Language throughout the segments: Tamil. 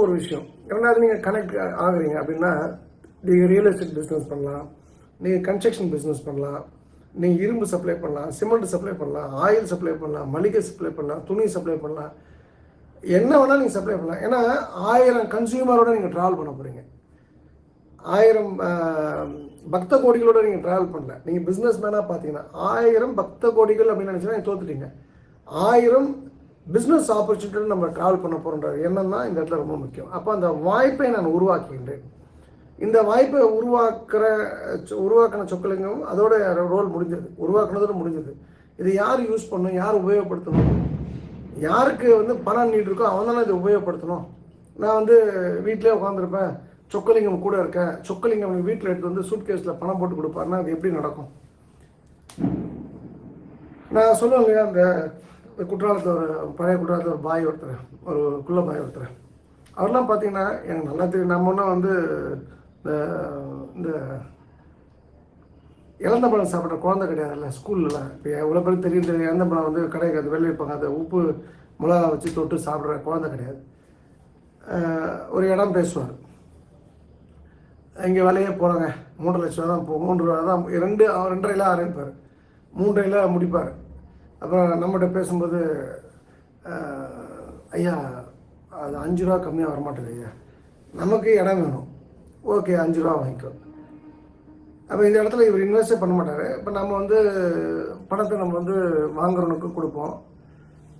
ஒரு விஷயம். ரெண்டாவது நீங்கள் கனெக்ட் ஆகுறீங்க அப்படின்னா நீங்கள் ரியல் எஸ்டேட் பிஸ்னஸ் பண்ணலாம். நீங்கள் கன்ஸ்ட்ரக்ஷன் பிஸ்னஸ் பண்ணலாம். நீங்கள் இரும்பு சப்ளை பண்ணலாம் சிமெண்ட் சப்ளை பண்ணலாம் ஆயில் சப்ளை பண்ணலாம் மளிகை சப்ளை பண்ணலாம் துணி சப்ளை பண்ணலாம். என்ன வேணாலும் நீங்கள் சப்ளை பண்ணலாம். ஏன்னா ஆயிரம் கன்சியூமரோட நீங்கள் ட்ராவல் பண்ண போகிறீங்க ஆயிரம் பக்த கோடிகளோட நீங்கள் ட்ராவல் பண்ணல. நீங்கள் பிஸ்னஸ் மேனாக பார்த்தீங்கன்னா ஆயிரம் பக்த கோடிகள் அப்படின்னு நினச்சினா நீங்கள் தோத்துட்டீங்க. ஆயிரம் பிஸ்னஸ் ஆப்பர்ச்சுனிட்டி நம்ம ட்ராவல் பண்ண போகிறோன்றது என்னன்னா இந்த இடத்துல ரொம்ப முக்கியம். அப்போ அந்த வாய்ப்பை நான் உருவாக்குகின்றேன். இந்த வாய்ப்பை உருவாக்குற உருவாக்கின சொக்கலிங்கம் அதோட ரோல் முடிஞ்சது உருவாக்குனதோட முடிஞ்சது இது யார் யூஸ் பண்ணணும் யார் உபயோகப்படுத்தணும்? யாருக்கு வந்து பணம் நீட் இருக்கோ அவன் தானே இதை உபயோகப்படுத்தணும். நான் வந்து வீட்டிலே உட்காந்துருப்பேன் சொக்கலிங்கம் கூட இருக்கேன். சொக்கலிங்கம் வீட்டில் எடுத்து வந்து சூட் கேஸில் பணம் போட்டு கொடுப்பாருன்னா அது எப்படி நடக்கும்? நான் சொல்லுவேன் இல்லையா அந்த குற்றாலத்தில் ஒரு பழைய குற்றாலத்தில் ஒரு பாய் ஒருத்தர் ஒரு குள்ள பாய் ஒருத்தர். அவர்லாம் பார்த்தீங்கன்னா எனக்கு நல்லா தெரியும். நம்ம ஒன்றும் வந்து இந்த இந்த இழந்த பழம் சாப்பிட்ற குழந்தை கிடையாதுல்ல ஸ்கூலில். இப்போ எவ்வளோ பேர் தெரியும் தெரியும். இழந்த பழம் வந்து கடைக்கு அது வெளியே வைப்பாங்க அதை உப்பு மிளகா வச்சு தொட்டு சாப்பிட்ற குழந்தை கிடையாது. ஒரு இடம் பேசுவார். இங்கே வேலையே போகிறாங்க மூன்றரை லட்சம் ரூபா தான் போ மூன்று ரூபா தான் ரெண்டு ரெண்டரை ஆரம்பிப்பார். மூன்றையில் முடிப்பார். அப்புறம் நம்மகிட்ட பேசும்போது ஐயா அது அஞ்சு ரூபா கம்மியாக வரமாட்டேது ஐயா. நமக்கு இடம் வேணும். ஓகே அஞ்சு ரூபா வாங்கிக்கோ அப்போ இந்த இடத்துல இவர் இன்வெஸ்டே பண்ண மாட்டார். இப்போ நம்ம வந்து பணத்தை நம்ம வந்து வாங்குறவனுக்கு கொடுப்போம்.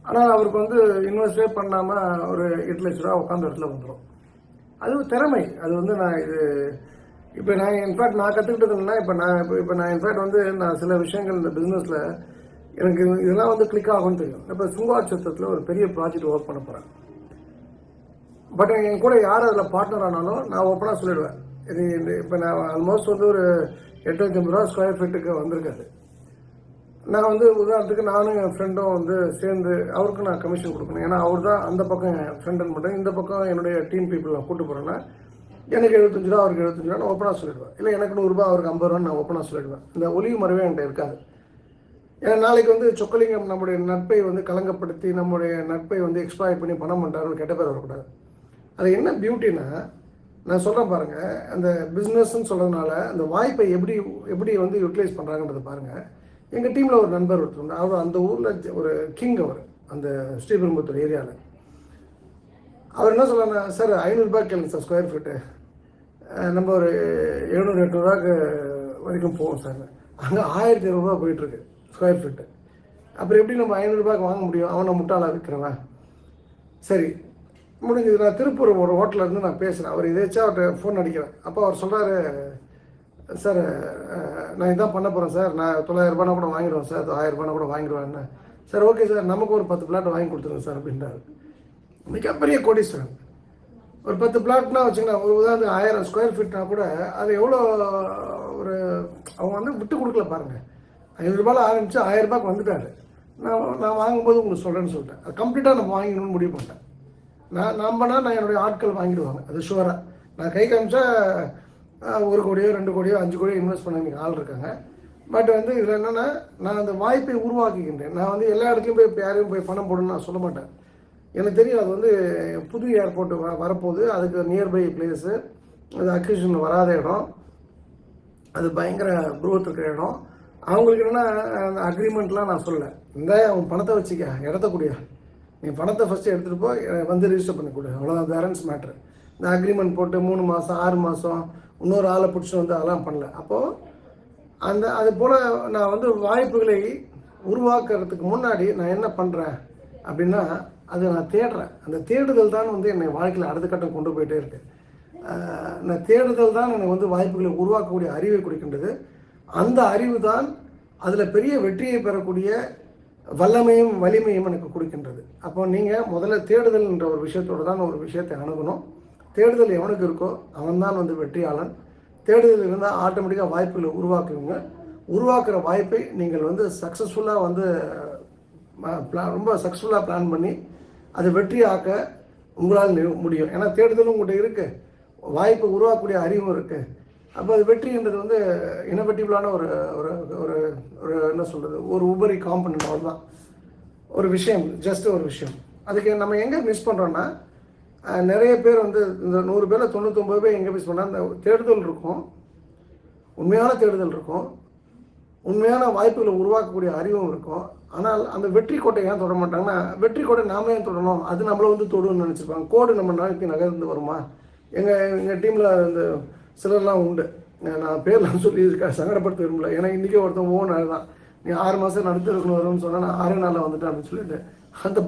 ஆனால் அவருக்கு வந்து இன்வெஸ்டே பண்ணாமல் ஒரு எட்டு லட்ச ரூபா உட்காந்த இடத்துல வந்துடும் அது திறமை. அது வந்து நான் இது இப்போ நான் இன்ஃபேக்ட் நான் கற்றுக்கிட்டதுன்னா இப்போ நான் இப்போ இப்போ நான் இன்ஃபேக்ட் வந்து நான் சில விஷயங்கள் இந்த பிஸ்னஸில் எனக்கு இதெல்லாம் வந்து கிளிக் ஆகும்னு தெரியும். இப்போ சுங்காட்சத்திரத்தில் ஒரு பெரிய ப்ராஜெக்ட் ஒர்க் பண்ண போகிறேன் பட் என் கூட யார் அதில் பார்ட்னர் ஆனாலும் நான் ஓப்பனாக சொல்லிடுவேன். இது இப்போ நான் ஆல்மோஸ்ட் வந்து ஒரு எட்நூத்தி ஐம்பது ரூபா ஸ்கொயர் ஃபீட்டுக்கு வந்திருக்காது நான் வந்து உதாரணத்துக்கு நானும் என் ஃப்ரெண்டும் வந்து சேர்ந்து அவருக்கு நான் கமிஷன் கொடுக்கணும். ஏன்னா அவர் தான் அந்த பக்கம் என் ஃப்ரெண்டுன்னு மட்டும் இந்த பக்கம் என்னுடைய டீம் பீப்புள் நான் கூட்டு போகிறேன்னா எனக்கு எழுபத்தஞ்சு ரூபா அவருக்கு எழுபத்தஞ்சு ரூபா நான் ஓப்பனாக சொல்லிடுவேன். இல்லை எனக்கு நூறுரூபா அவருக்கு ஐம்பது ரூபான்னு நான் ஓப்பனாக சொல்லிடுவேன். இந்த ஒலி மறைவே என்கிட்ட இருக்காது. ஏன்னா நாளைக்கு வந்து சொக்கலிங்கம் நம்முடைய நட்பை வந்து கலங்கப்படுத்தி நம்முடைய நட்பை வந்து எக்ஸ்ப்ளாய் பண்ணி பணம் பண்ணுறாரு கெட்ட பேர் வரக்கூடாது. அது என்ன பியூட்டினா நான் சொல்கிறேன் பாருங்கள் அந்த பிஸ்னஸ்ன்னு சொல்கிறதுனால அந்த வாய்ப்பை எப்படி எப்படி வந்து யூட்டிலைஸ் பண்ணுறாங்கன்றது பாருங்கள் எங்கள் டீமில் ஒரு நண்பர் ஒருத்தர் அவர் அந்த ஊரில் ஒரு கிங் அவர் அந்த ஸ்ரீபெரும்புத்தூர் ஏரியாவில் அவர் என்ன சொல்லணும் சார் ஐநூறுரூபா கேளுங்க சார் ஸ்கொயர் ஃபீட்டு நம்ம ஒரு எழுநூறு எட்நூறுவாக்கு வரைக்கும் போவோம் சார் அங்கே ஆயிரத்தி இரநூறுவா போயிட்டுருக்கு ஸ்கொயர் ஃபீட்டு அப்புறம் எப்படி நம்ம ஐநூறுரூபாய்க்கு வாங்க முடியும்? அவனை முட்டாளாக விற்கிறவன் சரி முடிஞ்சது. நான் திருப்பூர் ஒரு ஹோட்டலேருந்து நான் பேசுகிறேன் அவர் எதாச்சும் அவர்கிட்ட ஃபோன் அடிக்கிறேன். அப்போ அவர் சொல்கிறாரு சார் நான் இதான் பண்ண போகிறேன் சார். நான் தொள்ளாயிரரூபானா கூட வாங்கிடுவேன் சார். ஆயிரரூபானா கூட வாங்கிடுவேன். Sir okay sir. நமக்கு ஒரு பத்து பிளாட் வாங்கி கொடுத்துருங்க சார் அப்படின்றாரு. மிகப்பெரிய கோடீஸ்வரன். ஒரு பத்து பிளாட்னா வச்சுக்கலாம் ஒரு உதாரணத்துக்கு ஆயிரம் ஸ்கொயர் ஃபீட்னா கூட அது எவ்வளோ ஒரு அவங்க வந்து விட்டு கொடுக்கல பாருங்கள் ஐநூறுரூபாவில் ஆரம்பித்து ஆயிரரூபாய்க்கு வந்துட்டாரு. நான் நான் வாங்கும்போது உங்களுக்கு சொல்கிறேன்னு சொல்லிட்டேன். அது கம்ப்ளீட்டாக நம்ம வாங்கிக்கணும்னு முடிவு பண்ணிட்டேன். நான் நம்பினா நான் என்னுடைய ஆட்கள் வாங்கிடுவாங்க. அது ஷுவராக நான் கை காமிச்சா ஒரு கோடியோ ரெண்டு கோடியோ அஞ்சு கோடியோ இன்வெஸ்ட் பண்ண எனக்கு ஆள் இருக்காங்க. பட் வந்து இதில் என்னென்னா நான் அந்த வாய்ப்பை உருவாக்குகின்றேன். நான் வந்து எல்லா இடத்துலையும் போய் இப்போ யாரையும் போய் பணம் போடணும்னு நான் சொல்ல மாட்டேன். எனக்கு தெரியும் அது வந்து புது ஏர்போர்ட் வ வரப்போகுது. அதுக்கு நியர்பை பிளேஸு அது அக்யூஷன் வராத இடம். அது பயங்கர குரோத் இருக்கிற இடம். அவங்களுக்கு என்னென்னா அந்த அக்ரிமெண்ட்லாம் நான் சொல்லலை. இந்த அவன் பணத்தை வச்சுக்க இடத்த கூடிய நீ பணத்தை ஃபஸ்ட்டு எடுத்துகிட்டு போய் வந்து ரிஜிஸ்டர் பண்ணி கொடு. அவ்வளோதான் பேரண்ட்ஸ் மேட்ரு இந்த அக்ரிமெண்ட் போட்டு மூணு மாதம் ஆறு மாதம் இன்னொரு ஆளை பிடிச்சி வந்து அதெல்லாம் பண்ணல. அப்போது அந்த அது போல் நான் வந்து வாய்ப்புகளை உருவாக்குறதுக்கு முன்னாடி நான் என்ன பண்ணுறேன் அப்படின்னா அதை நான் தேடுறேன். அந்த தேடுதல் தான் வந்து என்னை வாழ்க்கையில் அடுத்த கட்டம் கொண்டு போயிட்டே இருக்குது நான் தேடுதல் தான் எனக்கு வந்து வாய்ப்புகளை உருவாக்கக்கூடிய அறிவை கொடுக்கின்றது. அந்த அறிவு தான் அதில் பெரிய வெற்றியை பெறக்கூடிய வல்லமையும் வலிமையும் எனக்கு கொடுக்கின்றது. அப்போ நீங்கள் முதல்ல தேடுதல் என்ற ஒரு விஷயத்தோடு தான் ஒரு விஷயத்தை அணுகணும். தேடுதல் எவனுக்கு இருக்கோ அவன்தான் வந்து வெற்றியாளன். தேடுதல் இருந்தால் ஆட்டோமேட்டிக்காக வாய்ப்புகளை உருவாக்குவீங்க. உருவாக்குற வாய்ப்பை நீங்கள் வந்து சக்ஸஸ்ஃபுல்லாக வந்து ரொம்ப சக்ஸஸ்ஃபுல்லாக பிளான் பண்ணி அதை வெற்றியாக்க உங்களால் முடியும். ஏன்னா தேடுதலும் உங்கள்கிட்ட இருக்குது வாய்ப்பு உருவாக்கக்கூடிய அறிவும் இருக்குது அப்போ அது வெற்றின்றது வந்து இனோவேட்டிவ்லான ஒரு ஒரு ஒரு ஒரு என்ன சொல்கிறது ஒரு உபரி காம்பனண்ட் அவ்வளோதான் ஒரு விஷயம் ஜஸ்ட் ஒரு விஷயம். அதுக்கு நம்ம எங்கே மிஸ் பண்ணுறோன்னா நிறைய பேர் வந்து இந்த நூறு பேரில் தொண்ணூத்தொம்பது பேர் எங்கே மிஸ் பண்ணால் இந்த தேடுதல் இருக்கும். உண்மையான தேடுதல் இருக்கும். உண்மையான வாய்ப்புகளை உருவாக்கக்கூடிய அறிவும் இருக்கும். ஆனால் அந்த வெற்றி கோட்டை ஏன் தொட மாட்டாங்கன்னா வெற்றி கோட்டை நாம ஏன் தொடணும்? அது நம்மளை வந்து தொடுன்னு நினச்சிருப்பாங்க. கோடு நம்ம நாளைக்கு நகர்ந்து வருமா? எங்கள் எங்கள் டீமில் இந்த சிலர்லாம் உண்டு. நான் பேர்லாம் சொல்லி சங்கடப்படுத்த விரும்பல. ஏன்னா இன்றைக்கே ஒருத்தன் ஓன் தான் நீ ஆறு மாதம் நடந்து இருக்கணும் வரும்னு சொன்னால் நான் ஆறு நாளில் வந்துட்டேன் அப்படின்னு சொல்லிட்டு அந்த